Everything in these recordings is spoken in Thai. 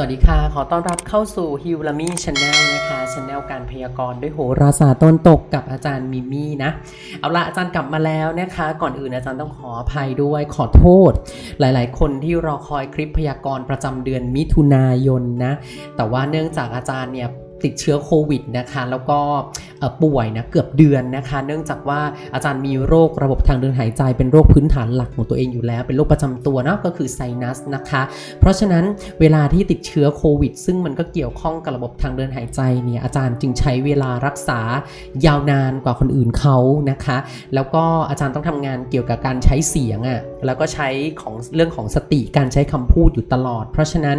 วัสดีค่ะ ขอต้อนรับเข้าสู่ฮิวลามี่ชาแนลนะคะชาแนลการพยากรณ์ด้วยโหราศาสตร์ต้นตกกับอาจารย์มิมี่นะ เอาละอาจารย์กลับมาแล้วนะคะ ก่อนอื่นอาจารย์ต้องขออภัยด้วยขอโทษ หลายๆ คนที่รอคอยคลิปพยากรณ์ประจำเดือนมิถุนายนนะ แต่ว่าเนื่องจากอาจารย์เนี่ย ติดเชื้อโควิดนะคะ แล้วก็ป่วยนะเกือบเดือนนะคะ เนื่องจากว่าอาจารย์มีโรคระบบทางเดินหายใจเป็นโรคพื้นฐานหลักของตัวเองอยู่แล้ว เป็นโรคประจำตัวเนาะก็คือไซนัสนะคะ เพราะฉะนั้นเวลาที่ติดเชื้อโควิด ซึ่งมันก็เกี่ยวข้องกับระบบทางเดินหายใจเนี่ยอาจารย์จึงใช้เวลารักษายาวนานกว่าคนอื่นเขานะคะ แล้วก็อาจารย์ต้องทำงานเกี่ยวกับการใช้เสียงอะ่ะแล้วก็ใช้ของเรื่องของสติการใช้คำพูดอยู่ตลอด เพราะฉะนั้น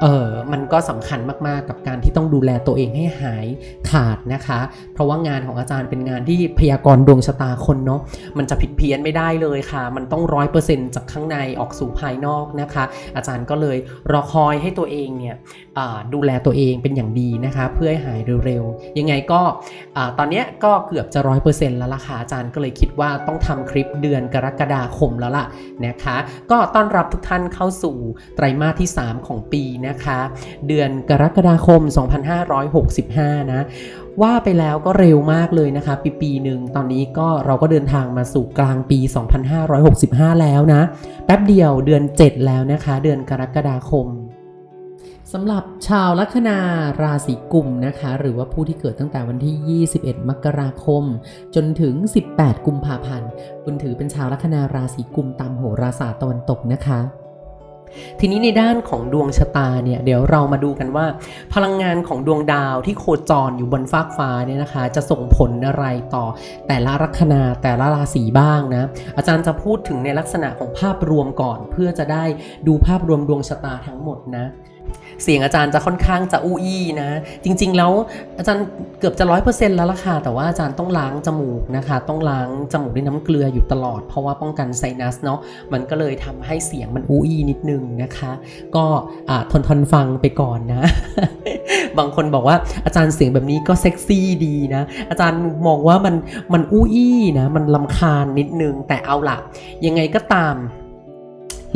เออมันก็สำคัญมากๆกับการที่ต้องดูแลตัวเองให้หายขาดนะคะ เพราะว่างานของอาจารย์เป็นงานที่พยากรณ์ดวงชะตาคนเนาะมันจะผิดเพี้ยนไม่ได้เลยค่ะ มันต้องร้อยเปอร์เซ็นต์จากข้างในออกสู่ภายนอกนะคะ อาจารย์ก็เลยรอคอยให้ตัวเองเนี่ยดูแลตัวเองเป็นอย่างดีนะคะ เพื่อให้หายเร็วๆ ยังไงก็ตอนนี้ก็เกือบจะร้อยเปอร์เซ็นต์แล้วล่ะค่ะอาจารย์ก็เลยคิดว่าต้องทำคลิปเดือนกรกฎาคมแล้วล่ะนะคะ ก็ต้อนรับทุกท่านเข้าสู่ไตรมาสที่ 3 ของปีนะคะ เดือนกรกฎาคม2565 นะ ว่าไปแล้วก็เร็วมากเลยนะคะ ปีปีหนึ่งตอนนี้ก็เราก็เดินทางมาสู่กลางปี 2565 แล้วนะ แป๊บเดียวเดือน 7 แล้วนะคะ เดือนกรกฎาคมสำหรับชาวลัคนาราศีกุมนะคะ หรือว่าผู้ที่เกิดตั้งแต่วันที่ 21 มกราคม จนถึง 18 กุมภาพันธ์ คุณถือเป็นชาวลัคนาราศีกุมตามโหราศาสตร์ตะวันตกนะคะ ทีนี้ในด้านของดวงชะตาเนี่ยเดี๋ยวเรามาดูกันว่า พลังงานของดวงดาวที่โคจรอยู่บนฟากฟ้าเนี่ยนะคะ จะส่งผลอะไรต่อแต่ละลัคนาแต่ละราศีบ้างนะอาจารย์จะพูดถึงในลักษณะของภาพรวมก่อน เพื่อจะได้ดูภาพรวมดวงชะตาทั้งหมดนะ เสียงอาจารย์จะค่อนข้างจะอู้อี้นะ จริง ๆ แล้วอาจารย์เกือบจะร้อยเปอร์เซ็นต์แล้วล่ะค่ะ แต่ว่าอาจารย์ต้องล้างจมูกนะคะ ต้องล้างจมูกด้วยน้ำเกลืออยู่ตลอด เพราะว่าป้องกันไซนัสเนาะ มันก็เลยทำให้เสียงมันอู้อี้นิดนึงนะคะ ก็ทนทนฟังไปก่อนนะ บางคนบอกว่าอาจารย์เสียงแบบนี้ก็เซ็กซี่ดีนะ อาจารย์มองว่ามันมันอู้อี้นะ มันลำคาญนิดนึง แต่เอาละยังไงก็ตาม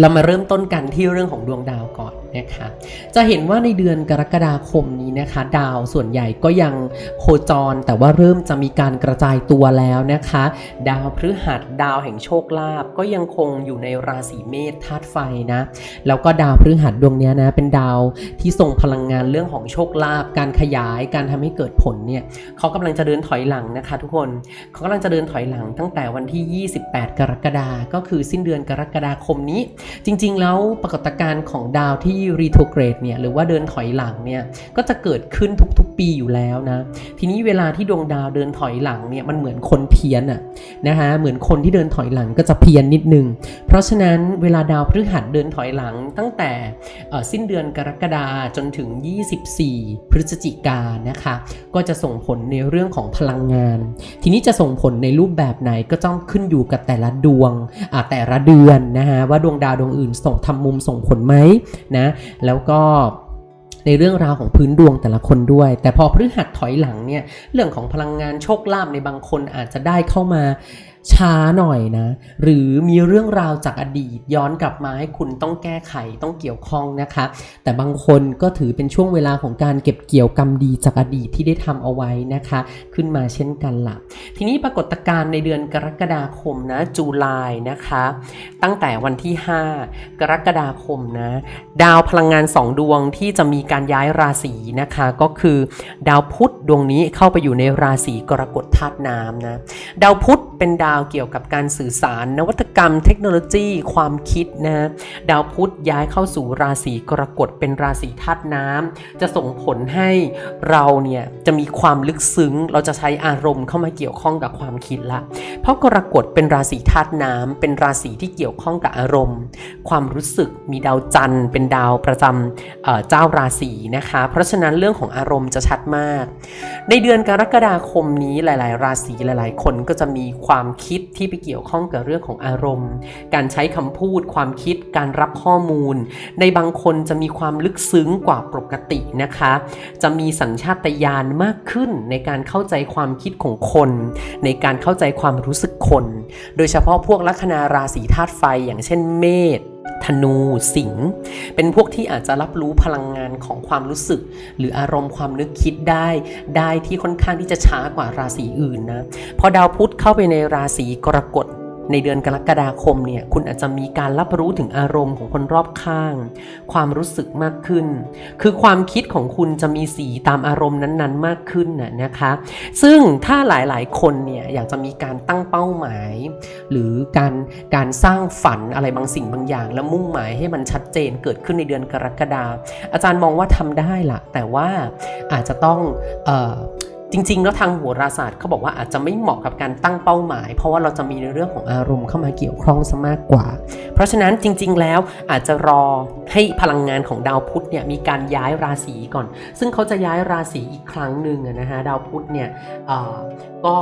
เรามาเริ่มต้นกันที่เรื่องของดวงดาวก่อน นะคะจะเห็นว่าในเดือนกรกฎาคมนี้นะคะ ดาวส่วนใหญ่ก็ยังโคจร แต่ว่าเริ่มจะมีการกระจายตัวแล้วนะคะ ดาวพฤหัสดาวแห่งโชคลาภก็ยังคงอยู่ในราศีเมษธาตุไฟนะแล้วก็ดาวพฤหัสดวงนี้นะเป็นดาวที่ส่งพลังงานเรื่องของโชคลาภการขยายการทำให้เกิดผลเนี่ยเขากำลังจะเดินถอยหลังนะคะ ทุกคนเขากำลังจะเดินถอยหลังตั้งแต่วันที่ 28 กรกฎาคมก็คือสิ้นเดือนกรกฎาคมนี้ จริง ๆ แล้วปรากฏการณ์ของดาวที่รีโทเกรดเนี่ยหรือว่าเดินถอยหลังเนี่ยก็จะเกิดขึ้นทุกๆปีอยู่แล้วนะทีนี้เวลาที่ดวงดาวเดินถอยหลังเนี่ยมันเหมือนคนเพี้ยนอะนะคะเหมือนคนที่เดินถอยหลังก็จะเพี้ยนนิดนึง เพราะฉะนั้นเวลาดาวพฤหัสเดินถอยหลังตั้งแต่สิ้นเดือนกรกฎาจนถึง 24 พฤศจิกานะคะก็จะส่งผลในเรื่องของพลังงาน ทีนี้จะส่งผลในรูปแบบไหนก็ต้องขึ้นอยู่กับแต่ละดวงแต่ละเดือนนะฮะว่าดวงดาวดวงอื่นส่งทำมุมส่งผลไหมนะแล้วก็ในเรื่องราวของพื้นดวงแต่ละคนด้วย แต่พอพฤหัสถอยหลังเนี่ยเรื่องของพลังงานโชคลาภในบางคนอาจจะได้เข้ามา ช้าหน่อยนะ หรือมีเรื่องราวจากอดีตย้อนกลับมาให้คุณต้องแก้ไขต้องเกี่ยวข้องนะคะ แต่บางคนก็ถือเป็นช่วงเวลาของการเก็บเกี่ยวกรรมดีจากอดีตที่ได้ทำเอาไว้นะคะ ขึ้นมาเช่นกันละ่ะ ทีนี้ปรากฏการณ์ในเดือนกรกฎาคมนะจูลายนะคะ ตั้งแต่วันที่ 5 กรกฎาคมนะ ดาวพลังงาน 2 ดวงที่จะมีการย้ายราศีนะคะ ก็คือ ดาวพุธดวงนี้เข้าไปอยู่ในราศีกรกฎธาตุน้ำนะดาวพุธเป็นดาวเกี่ยวกับการสื่อสาร นวัตกรรม เทคโนโลยี ความคิดนะดาวพุธย้ายเข้าสู่ราศีกรกฎเป็นราศีธาตุน้ำจะส่งผลให้เราเนี่ยจะมีความลึกซึ้ง เราจะใช้อารมณ์เข้ามาเกี่ยวข้องกับความคิดละ เพราะกรกฎเป็นราศีธาตุน้ำเป็นราศีที่เกี่ยวข้องกับอารมณ์ ความรู้สึกมีดาวจันทร์ เป็นดาวประจำเเจ้าราศีนะคะ เพราะฉะนั้นเรื่องของอารมณ์จะชัดมาก ในเดือนกรกฎาคมนี้หลาย ๆ ราศีหลาย ๆ คนก็จะมีความคิดที่ไปเกี่ยวข้องกับเรื่องของอารมณ์ การใช้คำพูด ความคิด การรับข้อมูล ในบางคนจะมีความลึกซึ้งกว่าปกตินะคะ จะมีสัญชาตญาณมากขึ้นในการเข้าใจความคิดของคน ในการเข้าใจความรู้สึกคน โดยเฉพาะพวกลัคนาราศีธาตุไฟอย่างเช่นเมษ ธนูสิงห์เป็นพวกที่อาจจะรับรู้พลังงานของความรู้สึก หรืออารมณ์ความนึกคิดได้ ได้ที่ค่อนข้างที่จะช้ากว่าราศีอื่นนะพอดาวพุธเข้าไปในราศีกรกฎ ในเดือนกรกฎาคมเนี่ยคุณอาจจะมีการรับรู้ถึงอารมณ์ของคนรอบข้าง ความรู้สึกมากขึ้น คือความคิดของคุณจะมีสีตามอารมณ์นั้นๆ มากขึ้นนะนะคะ ซึ่งถ้าหลายๆคนเนี่ยอยากจะมีการตั้งเป้าหมาย หรือการการสร้างฝันอะไรบางสิ่งบางอย่าง แล้วมุ่งหมายให้มันชัดเจนเกิดขึ้นในเดือนกรกฎาอาจารย์มองว่าทำได้ละแต่ว่าอาจจะต้องเออ จริง ๆ แล้วทางโหราศาสตร์เขาบอกว่าอาจจะไม่เหมาะกับการตั้งเป้าหมาย เพราะว่าเราจะมีในเรื่องของอารมณ์เข้ามาเกี่ยวข้องซะมากกว่า เพราะฉะนั้นจริง ๆ แล้วอาจจะรอให้พลังงานของดาวพุธเนี่ยมีการย้ายราศีก่อน ซึ่งเขาจะย้ายราศีอีกครั้งหนึ่งนะฮะดาวพุธเนี่ยก็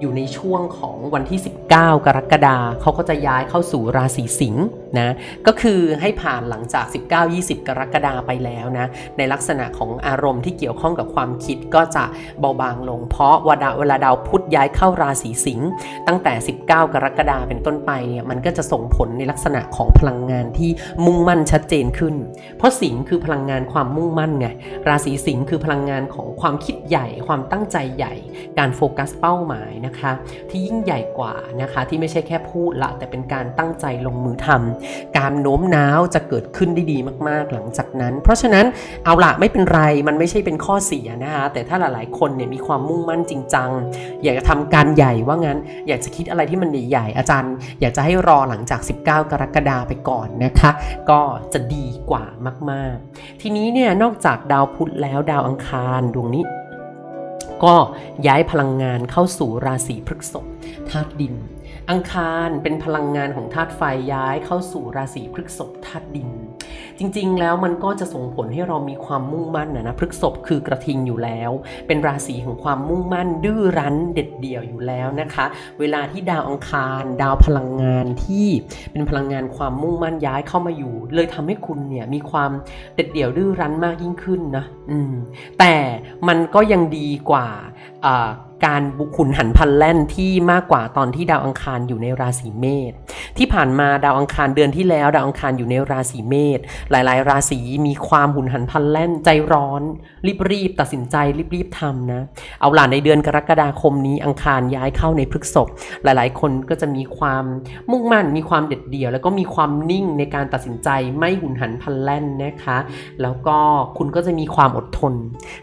อยู่ในช่วงของวันที่ 19 กรกฎาเขาก็จะย้ายเข้าสู่ราศีสิงห์ นะก็คือให้ผ่านหลังจาก 19-20 กรกฎาไปแล้วนะในลักษณะของอารมณ์ที่เกี่ยวข้องกับความคิดก็จะเบาบางลง เพราะว่าดาเวลาดาวพุธย้ายเข้าราศีสิงห์ตั้งแต่ 19 กรกฎาเป็นต้นไปเนี่ยมันก็จะส่งผลในลักษณะของพลังงานที่มุ่งมั่นชัดเจนขึ้น เพราะสิงห์คือพลังงานความมุ่งมั่นไงราศีสิงห์คือพลังงานของความคิดใหญ่ ความตั้งใจใหญ่ การโฟกัสเป้าหมายนะคะ ที่ยิ่งใหญ่กว่านะคะที่ไม่ใช่แค่พูดละแต่เป็นการตั้งใจลงมือทำการโน้มน้าวจะเกิดขึ้นได้ดีมากๆ หลังจากนั้น เพราะฉะนั้นเอาละไม่เป็นไรมันไม่ใช่เป็นข้อเสียนะคะแต่ถ้าหลายๆคนเนี่ยมีความมุ่งมั่นจริงจังอยากจะทำการใหญ่ว่างั้น อยากจะคิดอะไรที่มันใหญ่ๆอาจารย์ อยากจะให้รอหลังจาก 19 กรกฎาไปก่อนนะคะ ก็จะดีกว่ามาก ๆ ทีนี้เนี่ยนอกจากดาวพุธแล้วดาวอังคารดวงนี้ก็ย้ายพลังงานเข้าสู่ราศีพฤษภธาตุดิน อังคารเป็นพลังงานของธาตุไฟย้ายเข้าสู่ราศีพฤษภธาตุดิน จริงๆ แล้วมันก็จะส่งผลให้เรามีความมุ่งมั่นนะนะพฤษภคือกระทิงอยู่แล้ว เป็นราศีของความมุ่งมั่น ดื้อรั้นเด็ดเดี่ยวอยู่แล้วนะคะ เวลาที่ดาวอังคาร ดาวพลังงานที่เป็นพลังงานความมุ่งมั่นย้ายเข้ามาอยู่ เลยทำให้คุณเนี่ยมีความเด็ดเดี่ยวดื้อรั้นมากยิ่งขึ้นนะอืมแต่มันก็ยังดีกว่าอ่า การบุขุนหันพันแล่นที่มากกว่าตอนที่ดาวอังคารอยู่ในราศีเมษที่ผ่านมาดาวอังคารเดือนที่แล้ว ดาวอังคารอยู่ในราศีเมษหลาย ๆ ราศีมีความหุนหันพันแล่นใจร้อนรีบๆตัดสินใจรีบๆทำนะ เอาหล่ะในเดือนกรกฎาคมนี้อังคารย้ายเข้าในพฤกษภหลาย ๆ คนก็จะมีความมุ่งมั่น มีความเด็ดเดี่ยว แล้วก็มีความนิ่งในการตัดสินใจไม่หุนหันพันแล่นนะคะ แล้วก็คุณก็จะมีความอดทน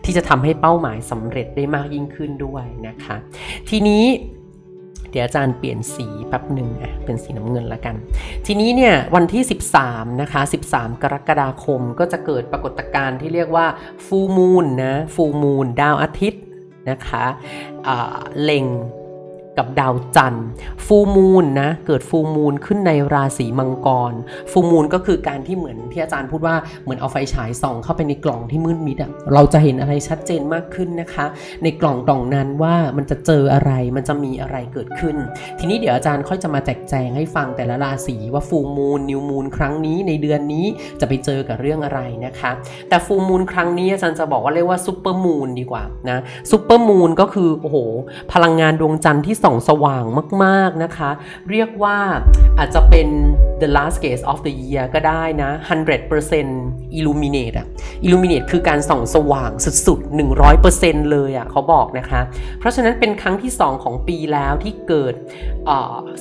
ที่จะทำให้เป้าหมายสำเร็จได้มากยิ่งขึ้นด้วยนะคะ ทีนี้เดี๋ยวอาจารย์เปลี่ยนสีแป๊บหนึ่งอะเป็นสีน้ำเงินละกัน ทีนี้เนี่ยวันที่ 13 นะคะ 13 กรกฎาคมก็จะเกิดปรากฏการณ์ที่เรียกว่าฟูมูลนะฟูมูลดาวอาทิตย์นะคะเล็ง กับดาวจันทร์ฟูมูลนะเกิดฟูมูลขึ้นในราศีมังกรฟูมูลก็คือการที่เหมือนที่อาจารย์พูดว่าเหมือนเอาไฟฉายส่อง เข้าไปในกล่องที่มืดมิดอะเราจะเห็นอะไรชัดเจนมากขึ้นนะคะ ในกล่องกล่องนั้นว่ามันจะเจออะไรมันจะมีอะไรเกิดขึ้น ทีนี้เดี๋ยวอาจารย์ค่อยจะมาแจกแจงให้ฟังแต่ละราศีว่าฟูมูลนิวมูลครั้งนี้ในเดือนนี้จะไปเจอกับเรื่องอะไรนะคะ แต่ฟูมูลครั้งนี้อาจารย์จะบอกว่าเรียกว่าซูเปอร์มูนดีกว่านะซูเปอร์มูนก็คือโอ้โหพลังงานดวงจันทร์ที่ส่องสว่างมากๆนะคะ เรียกว่าอาจจะเป็น the last gaze of the year ก็ได้นะ 100% illuminate อะ illuminate คือการส่องสว่างสุดๆ 100%เลยอะเขาบอกนะคะ เพราะฉะนั้นเป็นครั้งที่ 2 ของปีแล้วที่เกิด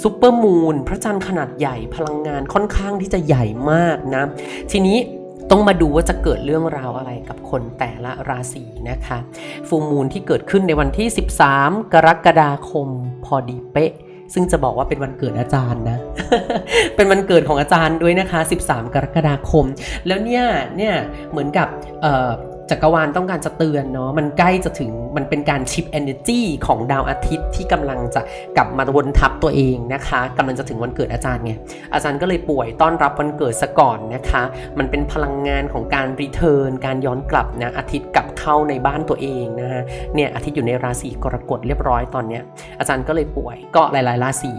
ซูเปอร์มูนพระจันทร์ขนาดใหญ่พลังงานค่อนข้างที่จะใหญ่มากนะ ทีนี้ ต้องมาดูว่าจะเกิดเรื่องราวอะไรกับคนแต่ละราศีนะคะ ฟูมูลที่เกิดขึ้นในวันที่ 13 กรกฎาคมพอดีเป๊ะ ซึ่งจะบอกว่าเป็นวันเกิดอาจารย์นะ เป็นวันเกิดของอาจารย์ด้วยนะคะ 13 กรกฎาคม แล้วเนี่ยเนี่ยเหมือนกับ จักรวาลต้องการจะเตือนเนาะมันใกล้จะถึงมันเป็นการชิป energy ของดาวอาทิตย์ที่กำลังจะกลับมาวนทับตัวเองนะคะกำลังจะถึงวันเกิดอาจารย์ไงอาจารย์ก็เลยป่วยต้อนรับวันเกิดซะก่อนนะคะ มันเป็นพลังงานของการรีเทิร์นการย้อนกลับนะอาทิตย์กลับเข้าในบ้านตัวเองนะฮะเนี่ยอาทิตย์อยู่ในราศีกรกฎเรียบร้อยตอนเนี้ยอาจารย์ก็เลยป่วยก็หลาย ๆ ราศี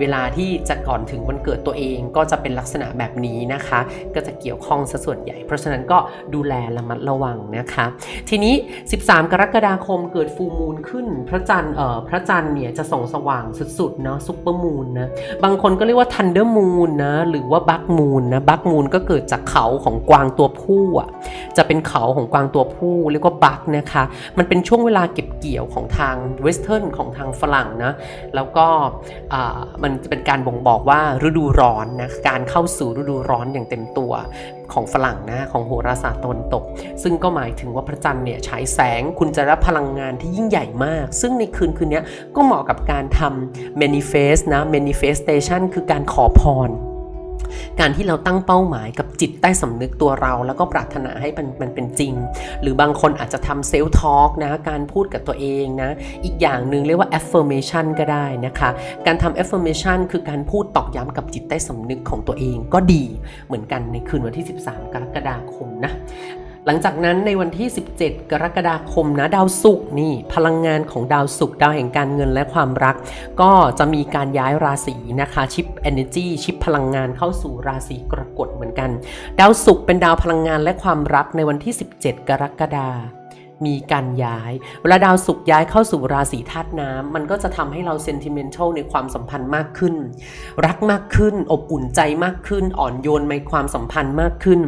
เวลาที่จะก่อนถึงวันเกิดตัวเองก็จะเป็นลักษณะแบบนี้นะคะ ก็จะเกี่ยวข้องซะส่วนใหญ่ เพราะฉะนั้นก็ดูแลระมัดระวังนะคะ ทีนี้ 13 กรกฎาคมเกิดฟูมูลขึ้นพระจันทร์เอ่อพระจันทร์เนี่ยจะส่องสว่างสุดๆเนาะซุปเปอร์มูนนะบางคนก็เรียกว่าทันเดอร์มูนนะหรือว่าบักมูนนะบักมูนก็เกิดจากเขาของกวางตัวผู้อะจะเป็นเขาของกวางตัวผู้เรียกว่าบักนะคะ มันเป็นช่วงเวลาเก็บเกี่ยวของทางเวสเทิร์นของทางฝรั่งนะแล้วก็มันจะเป็นการบ่งบอกว่าฤดูร้อนนะการเข้าสู่ฤดูร้อนอย่างเต็มตัว ของฝรั่งนะของโหราศาสตร์ตะวันตก ซึ่งก็หมายถึงว่าพระจันทร์เนี่ยฉายแสงคุณจะรับพลังงานที่ยิ่งใหญ่มาก ซึ่งในคืนคืนนี้ก็เหมาะกับการทำ manifest นะ manifestation คือการขอพร การที่เราตั้งเป้าหมายกับ จิตใต้สำนึกตัวเรา แล้วก็ปรารถนาให้มันมันเป็นจริง หรือบางคนอาจจะทำเซลล์ทอล์กนะการพูดกับตัวเองนะอีกอย่างหนึ่งเรียกว่า affirmation ก็ได้นะคะ การทำ affirmation คือการพูดตอกย้ำกับจิตใต้สำนึกของตัวเองก็ดีเหมือนกันในคืนวันที่ 13 กรกฎาคมนะ หลังจากนั้นในวันที่ 17 กรกฎาคมนะดาวศุกร์นี่พลังงานของดาวศุกร์ดาวแห่งการเงินและความรัก ก็จะมีการย้ายราศีนะคะชิป Energy ชิปพลังงานเข้าสู่ราศีกรกฎเหมือนกัน ดาวศุกร์เป็นดาวพลังงานและความรักในวันที่ 17 กรกฎาคม มีการย้าย เวลาดาวศุกร์ย้ายเข้าสู่ราศีธาตุน้ำมันก็จะทำให้เราเซนติเมนทัลในความสัมพันธ์มากขึ้น รักมากขึ้น อบอุ่นใจมากขึ้น อ่อนโยนในความสัมพันธ์มากขึ้น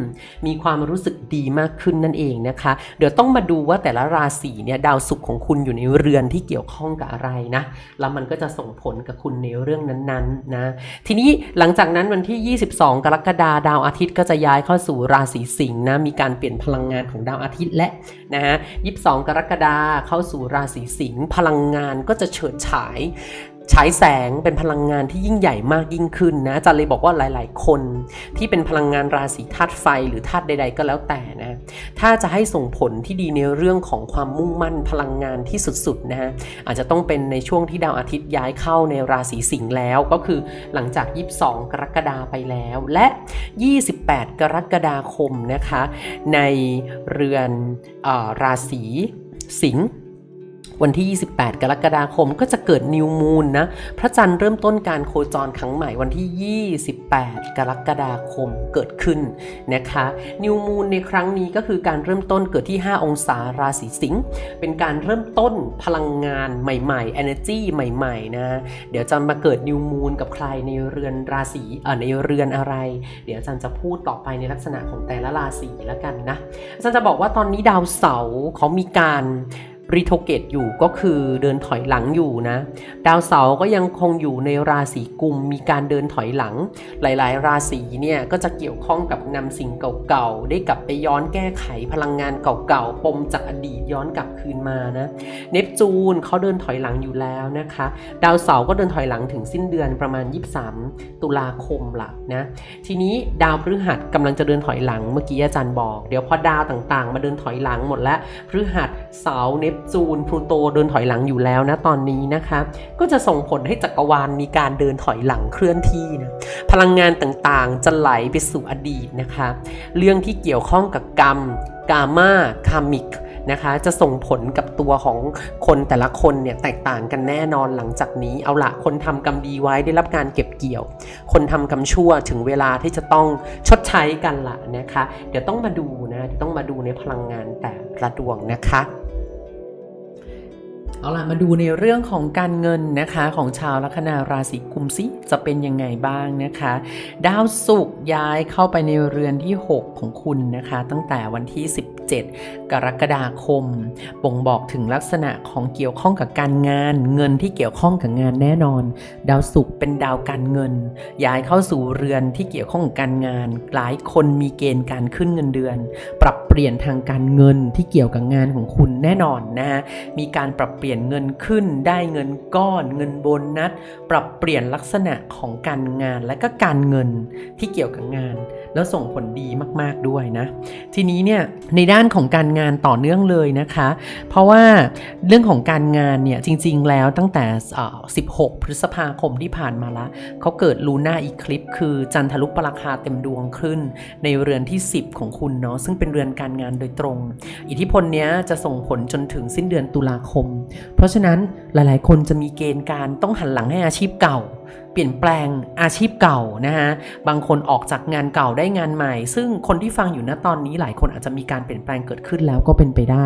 มีความรู้สึกดีมากขึ้นนั่นเองนะคะ เดี๋ยวต้องมาดูว่าแต่ละราศีเนี่ยดาวศุกร์ของคุณอยู่ในเรือนที่เกี่ยวข้องกับอะไรนะ แล้วมันก็จะส่งผลกับคุณในเรื่องนั้นๆนะ ทีนี้หลังจากนั้นวันที่ 22 กรกฎาคมดาวอาทิตย์ก็จะย้ายเข้าสู่ราศีสิงห์นะ มีการเปลี่ยนพลังงานของดาวอาทิตย์และนะฮะ22 กรกฎาคมเข้าสู่ราศีสิงห์พลังงานก็จะเฉิดฉาย ฉายแสงเป็นพลังงานที่ยิ่งใหญ่มากยิ่งขึ้นนะอาจารย์เลยบอกว่าหลาย ๆ คนที่เป็นพลังงานราศีธาตุไฟหรือธาตุใด ๆ ก็แล้วแต่นะถ้าจะให้ส่งผลที่ดีในเรื่องของความมุ่งมั่นพลังงานที่สุด ๆ นะฮะอาจจะต้องเป็นในช่วงที่ดาวอาทิตย์ย้ายเข้าในราศีสิงห์แล้วก็คือหลังจาก 22 กรกฎาไปแล้ว และ 28 กรกฎาคมนะคะ ในเรือนออราศีสิงห์ วันที่ 28 กรกฎาคมก็จะเกิดนิวมูนนะ พระจันทร์เริ่มต้นการโคจรครั้งใหม่วันที่ 28 กรกฎาคมเกิดขึ้นนะคะ นิวมูนในครั้งนี้ก็คือการเริ่มต้นเกิดที่ 5 องศาราศีสิงห์ เป็นการเริ่มต้นพลังงานใหม่ๆ energy ใหม่ๆ นะ เดี๋ยวจะมาเกิดนิวมูนกับใครในเรือนราศีเอ่อในเรือนอะไร เดี๋ยวจารย์จะพูดต่อไปในลักษณะของแต่ละราศีแล้วกันนะจารย์จะบอกว่าตอนนี้ดาวเสาร์เขามีการ รีโทเกตอยู่ก็คือเดินถอยหลังอยู่นะ ดาวเสาร์ก็ยังคงอยู่ในราศีกุมมีการเดินถอยหลัง หลายๆ ราศีเนี่ยก็จะเกี่ยวข้องกับนำสิ่งเก่าๆ ได้กลับไปย้อนแก้ไขพลังงานเก่าๆ ปมจากอดีตย้อนกลับคืนมานะเนปจูนเขาเดินถอยหลังอยู่แล้วนะคะ ดาวเสาร์ก็เดินถอยหลังถึงสิ้นเดือนประมาณ 23 ตุลาคมละนะ ทีนี้ดาวพฤหัสกำลังจะเดินถอยหลังเมื่อกี้อาจารย์บอก เดี๋ยวพอดาวต่างๆ มาเดินถอยหลังหมดแล้วพฤหัสเสาร์เนปจูนพลูโตเดินถอยหลังอยู่แล้วนะตอนนี้นะคะก็จะส่งผลให้จักรวาลมีการเดินถอยหลังเคลื่อนที่นะพลังงานต่างๆจะไหลไปสู่อดีตนะคะเรื่องที่เกี่ยวข้องกับกรรมกามาคามิกนะคะจะส่งผลกับตัวของคนแต่ละคนเนี่ยแตกต่างกันแน่นอนหลังจากนี้เอาละคนทำกรรมดีไว้ได้รับการเก็บเกี่ยว คนทำกรรมชั่วถึงเวลาที่จะต้องชดใช้กันละนะคะ เดี๋ยวต้องมาดูนะต้องมาดูในพลังงานแต่ละดวงนะคะ เอาล่ะมาดูในเรื่องของการเงินนะคะของชาวลัคนาราศีกุมซิจะเป็นยังไงบ้างนะคะ ดาวศุกร์ย้ายเข้าไปในเรือนที่ 6 ของคุณนะคะ ตั้งแต่วันที่ 7 กรกฎาคม บ่งบอกถึงลักษณะของเกี่ยวข้องกับการงาน เงินที่เกี่ยวข้องกับงานแน่นอน ดาวศุกร์เป็นดาวการเงิน ย้ายเข้าสู่เรือนที่เกี่ยวข้องกับการงาน หลายคนมีเกณฑ์การขึ้นเงินเดือน ปรับเปลี่ยนทางการเงินที่เกี่ยวกับงานของคุณแน่นอนนะฮะมีการปรับเปลี่ยนเงินขึ้น ได้เงินก้อน เงินโบนนัส ปรับเปลี่ยนลักษณะของการงานและก็การเงินที่เกี่ยวกับงาน แล้วส่งผลดีมากๆด้วยนะ ทีนี้เนี่ยในด้านของการงานต่อเนื่องเลยนะคะ เพราะว่าเรื่องของการงานเนี่ยจริง ๆ แล้วตั้งแต่ 16 พฤษภาคมที่ผ่านมาละเขาเกิดลูน่าอีคลิป คือจันทรุปราคาเต็มดวงขึ้น ในเรือนที่ 10 ของคุณเนาะซึ่งเป็นเรือนการงานโดยตรง อิทธิพลเนี้ยจะส่งผลจนถึงสิ้นเดือนตุลาคม เพราะฉะนั้นหลายๆ คนจะมีเกณฑ์การต้องหันหลังให้อาชีพเก่า เปลี่ยนแปลงอาชีพเก่านะฮะบางคนออกจากงานเก่าได้งานใหม่ ซึ่งคนที่ฟังอยู่ณตอนนี้หลายคนอาจจะมีการเปลี่ยนแปลงเกิดขึ้นแล้วก็เป็นไปได้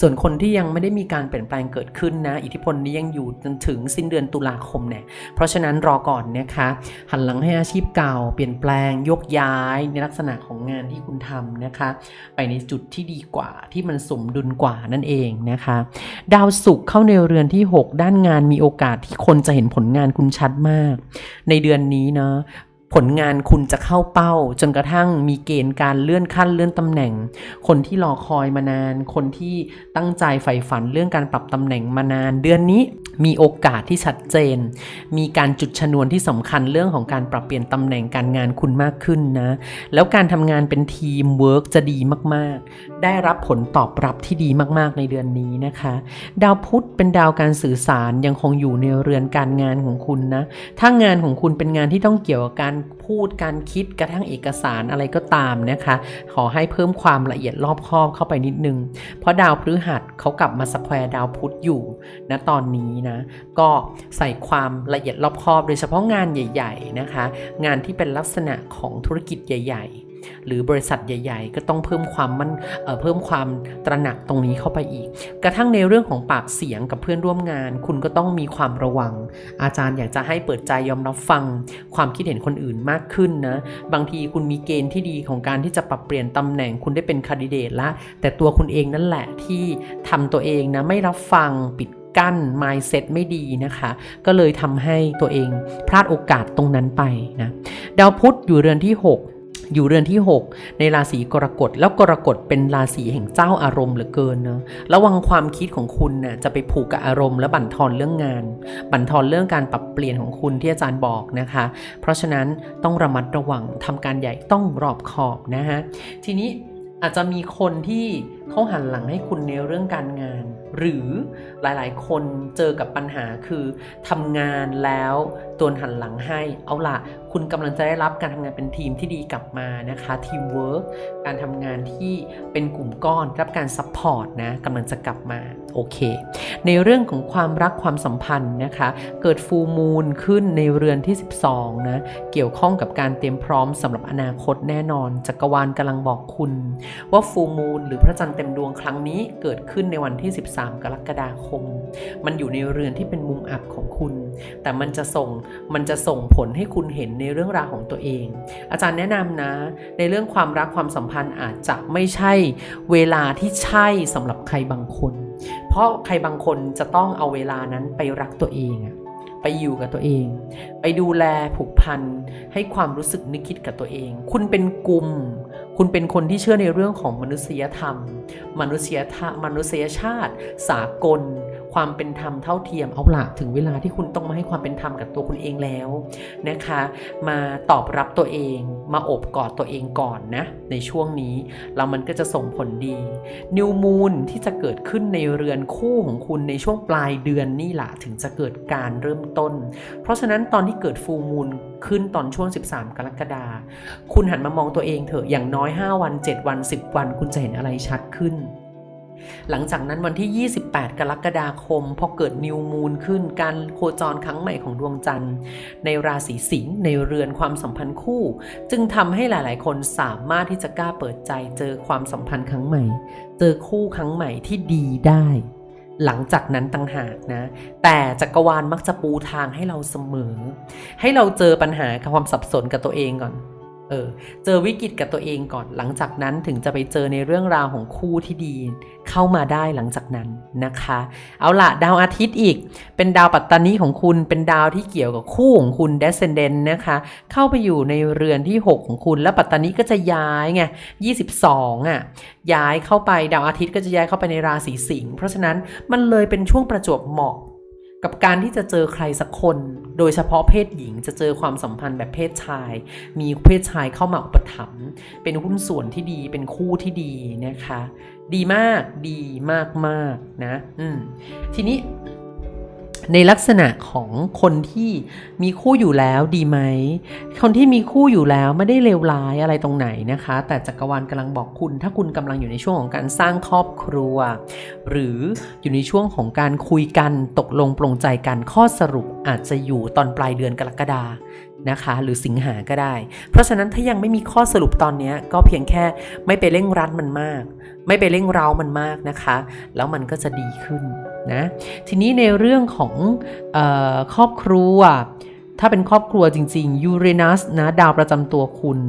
ส่วนคนที่ยังไม่ได้มีการเปลี่ยนแปลงเกิดขึ้นนะ อิทธิพลนี้ยังอยู่จนถึงสิ้นเดือนตุลาคมเนี่ยเพราะฉะนั้นรอก่อนนะคะหันหลังให้อาชีพเก่า เปลี่ยนแปลงยกย้ายในลักษณะของงานที่คุณทำนะคะไปในจุดที่ดีกว่าที่มันสมดุลกว่านั่นเองนะคะ ดาวศุกร์เข้าในเรือนที่ 6 ด้านงานมีโอกาสที่คนจะเห็นผลงานคุณชัดมากในเดือนนี้นะ ผลงานคุณจะเข้าเป้า จนกระทั่งมีเกณฑ์การเลื่อนขั้นเลื่อนตำแหน่ง คนที่รอคอยมานาน คนที่ตั้งใจใฝ่ฝันเรื่องการปรับตำแหน่งมานาน เดือนนี้มีโอกาสที่ชัดเจน มีการจุดชนวนที่สำคัญเรื่องของการปรับเปลี่ยนตำแหน่งการงานคุณมากขึ้นนะ แล้วการทำงานเป็นทีมเวิร์กจะดีมาก ๆ ได้รับผลตอบรับที่ดีมาก ๆ ในเดือนนี้นะคะ ดาวพุธเป็นดาวการสื่อสารยังคงอยู่ในเรือนการงานของคุณนะ ถ้างานของคุณเป็นงานที่ต้องเกี่ยวกับการพูดการคิดกระทั่งเอกสารอะไรก็ตามนะคะ ขอให้เพิ่มความละเอียดรอบคอบเข้าไปนิดนึง เพราะดาวพฤหัสเขากลับมาสแควร์ดาวพุธอยู่นะตอนนี้นะก็ใส่ความละเอียดรอบคอบ โดยเฉพาะงานใหญ่ ๆนะคะ งานที่เป็นลักษณะของธุรกิจใหญ่ ๆ หรือบริษัทใหญ่ ๆ ก็ต้องเพิ่มความมันเอ่อเพิ่มความตระหนักตรงนี้เข้าไปอีก กระทั่งในเรื่องของปากเสียงกับเพื่อนร่วมงาน คุณก็ต้องมีความระวัง อาจารย์อยากจะให้เปิดใจยอมรับฟัง ความคิดเห็นคนอื่นมากขึ้นนะบางทีคุณมีเกณฑ์ที่ดีของการที่จะปรับเปลี่ยนตำแหน่งคุณได้เป็นคนดิเดตละแต่ตัวคุณเองนั่นแหละที่ทำตัวเองนะไม่รับฟังปิดกั้น mindset ไม่ดีนะคะ ก็เลยทำให้ตัวเองพลาดโอกาสตรงนั้นไปนะ ดาวพุธอยู่เรือนที่ 6 อยู่เรือนที่ 6 ในราศีกรกฎแล้วกรกฎเป็นราศีแห่งเจ้าอารมณ์เหลือเกินเนาะระวังความคิดของคุณน่ะจะไปผูกกับอารมณ์และบั่นทอนเรื่องงาน บั่นทอนเรื่องการปรับเปลี่ยนของคุณที่อาจารย์บอกนะคะ เพราะฉะนั้นต้องระมัดระวังทำการใหญ่ต้องรอบขอบนะฮะทีนี้อาจจะมีคนที่ เขาหันหลังให้คุณในเรื่องการงาน หรือหลายๆ คนเจอกับปัญหาคือทำงานแล้วโดนหันหลังให้ เอาล่ะ คุณกำลังจะได้รับการทำงานเป็นทีมที่ดีกลับมานะคะทีมเวิร์กการทำงานที่เป็นกลุ่มก้อนรับการซัพพอร์ตนะกำลังจะกลับมาโอเค ในเรื่องของความรักความสัมพันธ์นะคะ เกิดฟูมูลขึ้นในเรือนที่ 12 นะ เกี่ยวข้องกับการเตรียมพร้อมสำหรับอนาคตแน่นอนจักรวาลกำลังบอกคุณ ว่าฟูมูลหรือพระจันทร์เต็มดวงครั้งนี้เกิดขึ้นในวันที่ 13 กรกฎาคม มันอยู่ในเรือนที่เป็นมุมอับของคุณ แต่มันจะส่งมันจะส่งผลให้คุณเห็นในเรื่องราวของตัวเอง อาจารย์แนะนำนะ ในเรื่องความรักความสัมพันธ์อาจจะไม่ใช่เวลาที่ใช่สำหรับใครบางคน เพราะใครบางคนจะต้องเอาเวลานั้นไปรักตัวเองอะ ไปอยู่กับตัวเอง ไปดูแลผูกพันให้ความรู้สึกนึกคิดกับตัวเอง คุณเป็นกลุ่ม คุณเป็นคนที่เชื่อในเรื่องของมนุษยธรรม มนุษยธรรมมนุษยชาติ สากล ความเป็นธรรมเท่าเทียมเอาละถึงเวลาที่คุณต้องมาให้ความเป็นธรรมกับตัวคุณเองแล้วนะคะ มาตอบรับตัวเอง มาโอบกอดตัวเองก่อนนะ ในช่วงนี้แล้วมันก็จะส่งผลดีนิวมูนที่จะเกิดขึ้นในเรือนคู่ของคุณในช่วงปลายเดือนนี่แหละถึงจะเกิดการเริ่มต้น เพราะฉะนั้นตอนที่เกิดฟูมูลขึ้นตอนช่วง 13 กรกฎาคมคุณหันมามองตัวเองเถอะอย่างน้อย 5 วัน 7 วัน 10 วัน คุณจะเห็นอะไรชัดขึ้น หลังจากนั้นวันที่ 28 กรกฎาคม พอเกิดนิวมูนขึ้นการโคจรครั้งใหม่ของดวงจันทร์ ในราศีสิงห์ในเรือนความสัมพันธ์คู่ จึงทำให้หลาย ๆ คนสามารถที่จะกล้าเปิดใจเจอความสัมพันธ์ครั้งใหม่ เจอคู่ครั้งใหม่ที่ดีได้หลังจากนั้นต่างหากนะ แต่จักรวาลมักจะปูทางให้เราเสมอ ให้เราเจอปัญหากับความสับสนกับตัวเองก่อน เออเจอวิกฤตกับตัวเองก่อนหลังจากนั้นถึงจะไปเจอในเรื่องราวของคู่ที่ดี เข้ามาได้หลังจากนั้นนะคะ เอาล่ะดาวอาทิตย์อีก เป็นดาวปัตตานีของคุณเป็นดาวที่เกี่ยวกับคู่ของคุณ descendant นะคะ เข้าไปอยู่ในเรือนที่ 6 ของคุณ แล้วปัตตานีก็จะย้ายไง22อะย้ายเข้าไปดาวอาทิตย์ก็จะย้ายเข้าไปในราศีสิงห์เพราะฉะนั้นมันเลยเป็นช่วงประจวบเหมาะ กับการที่จะเจอใครสักคน โดยเฉพาะเพศหญิงจะเจอความสัมพันธ์แบบเพศชาย มีเพศชายเข้ามาอุปถัมภ์เป็นหุ้นส่วนที่ดีเป็นคู่ที่ดีนะคะ ดีมากดีมากมากๆนะ อืมทีนี้ ในลักษณะของคนที่มีคู่อยู่แล้วดีไหม คนที่มีคู่อยู่แล้วไม่ได้เลวร้ายอะไรตรงไหนนะคะ แต่จักรวาลกำลังบอกคุณ ถ้าคุณกำลังอยู่ในช่วงของการสร้างครอบครัว หรืออยู่ในช่วงของการคุยกันตกลงปรงใจกันข้อสรุปอาจจะอยู่ตอนปลายเดือนกรกฎา นะคะ หรือสิงหาก็ได้ เพราะฉะนั้นถ้ายังไม่มีข้อสรุปตอนนี้ก็เพียงแค่ไม่ไปเร่งรัดมันมาก ไม่ไปเร่งเร้ามันมากนะคะ แล้วมันก็จะดีขึ้นนะทีนี้ในเรื่องของออครอบครัว ถ้าเป็นครอบครัวจริงๆยูเรนัสนะดาวประจำตัวคุณ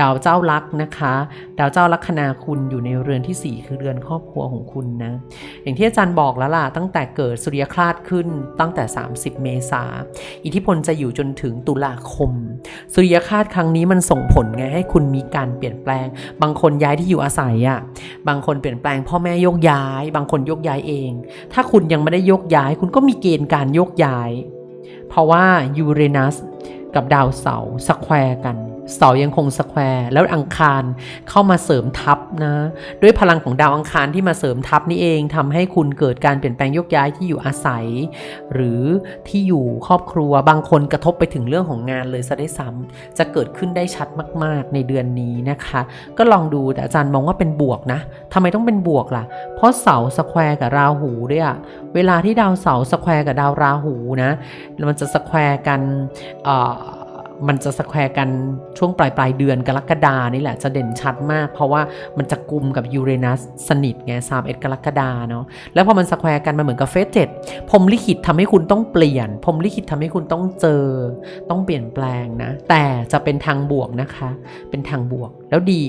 ดาวเจ้าลักนะคะ ดาวเจ้าลัคนาคุณอยู่ในเรือนที่ 4 คือเรือนครอบครัวของคุณนะ อย่างที่อาจารย์บอกแล้วล่ะ ตั้งแต่เกิดสุริยคราสขึ้นตั้งแต่ 30 เมษาอิทธิพลจะอยู่จนถึงตุลาคม สุริยคราสครั้งนี้มันส่งผลไงให้คุณมีการเปลี่ยนแปลง บางคนย้ายที่อยู่อาศัยอะ่ะบางคนเปลี่ยนแปลงพ่อแม่โยกย้าย บางคนโยกย้ายเอง ถ้าคุณยังไม่ได้โยกย้าย คุณก็มีเกณฑ์การโยกย้าย เพราะว่ายูเรนัสกับดาวเสาร์สแควร์กัน เสายังคงสแควร์แล้วอังคารเข้ามาเสริมทับนะ ด้วยพลังของดาวอังคารที่มาเสริมทับนี่เองทำให้คุณเกิดการเปลี่ยนแปลงยกย้ายที่อยู่อาศัย หรือที่อยู่ครอบครัวบางคนกระทบไปถึงเรื่องของงานเลยซะได้ซ้ำจะเกิดขึ้นได้ชัดมาก ๆ ในเดือนนี้นะคะ ก็ลองดูแต่อาจารย์มองว่าเป็นบวกนะทำไมต้องเป็นบวกล่ะ เพราะเสาสแควร์กับราหูด้วยอะเวลาที่ดาวเสาสแควร์กับดาวราหูนะมันจะสแควร์กันเอ่อ มันจะสแควร์กันช่วงปลายปลายเดือนกรกฎานี่แหละจะเด่นชัดมาก เพราะว่ามันจะกลุ่มกับยูเรนัสสนิทไงสามเอ็ดกรกฎาเนาะแล้วพอมันสแควร์กันมันเหมือนกับเฟสเจ็ดพรมลิขิตทำให้คุณต้องเปลี่ยนพรมลิขิตทำให้คุณต้องเจอ ต้องเปลี่ยนแปลงนะ แต่จะเป็นทางบวกนะคะ เป็นทางบวกแล้วดี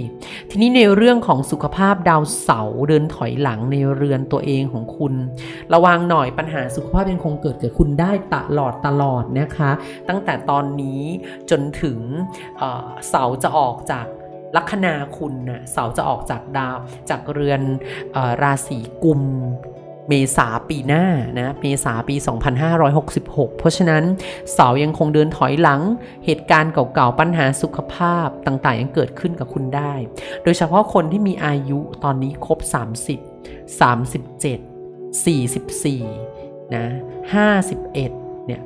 ทีนี้ในเรื่องของสุขภาพดาวเสาร์เดินถอยหลังในเรือนตัวเองของคุณ ระวังหน่อยปัญหาสุขภาพยังคงเกิดเกับคุณได้ตลอดตลอดนะคะ ตั้งแต่ตอนนี้จนถึงเสาร์จะออกจากลัคนาคุณนะเสาร์จะออกจากดาวจากเรือนอราศีกุม เมษาปีหน้านะเมษาปี 2566 เพราะฉะนั้นเสายังคงเดินถอยหลัง เหตุการณ์เก่าๆปัญหาสุขภาพต่างๆ ยังเกิดขึ้นกับคุณได้ โดยเฉพาะคนที่มีอายุตอนนี้ครบ 30 37 44นะ51เนี่ย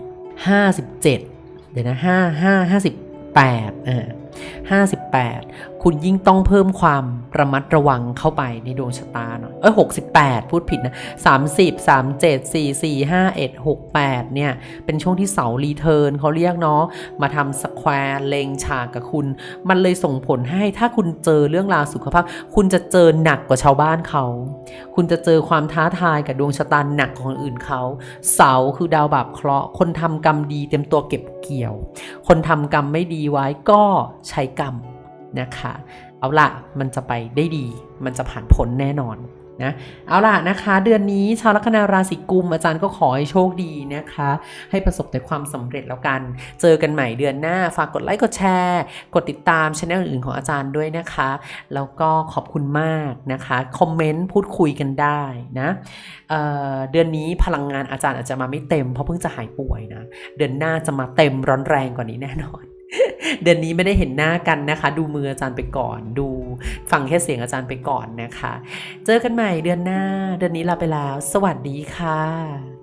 57 เดี๋ยวนะ5 5 58อ่า 58 คุณยิ่งต้องเพิ่มความระมัดระวังเข้าไปในดวงชะตาหน่อยเอ้ย68 พูดผิดนะ 30 37 44 51 68 เนี่ย เป็นช่วงที่เสารีเทิร์นเขาเรียกเนาะ มาทำสแควร์เลงฉากกับคุณ มันเลยส่งผลให้ถ้าคุณเจอเรื่องราวสุขภาพ คุณจะเจอหนักกว่าชาวบ้านเขา คุณจะเจอความท้าทายกับดวงชะตาหนักของคนอื่นเขา เสาคือดาวบาปเคราะห์ คนทำกรรมดีเต็มตัวเก็บเกี่ยว คนทำกรรมไม่ดีไว้ก็ใช้กรรมนะคะ เอาละมันจะไปได้ดี มันจะผ่านพ้นแน่นอนนะเอาล่ะนะคะ เดือนนี้ชาวลัคนาราศีกุมอาจารย์ก็ขอให้โชคดีนะคะ ให้ประสบแต่ความสำเร็จแล้วกัน เจอกันใหม่เดือนหน้า ฝากกดไลค์กดแชร์ กดติดตามช anel อื่นของอาจารย์ด้วยนะคะ แล้วก็ขอบคุณมากนะคะ คอมเมนต์พูดคุยกันได้นะเเดือนนี้พลังงานอาจารย์อาจจะมาไม่เต็มเพราะเพิ่งจะหายป่วยนะ เดือนหน้าจะมาเต็มร้อนแรงกว่านี้แน่นอน เดือนนี้ไม่ได้เห็นหน้ากันนะคะ ดูมืออาจารย์ไปก่อน ดูฟังแค่เสียงอาจารย์ไปก่อนนะคะ เจอกันใหม่เดือนหน้า เดือนนี้ลาไปแล้ว สวัสดีค่ะ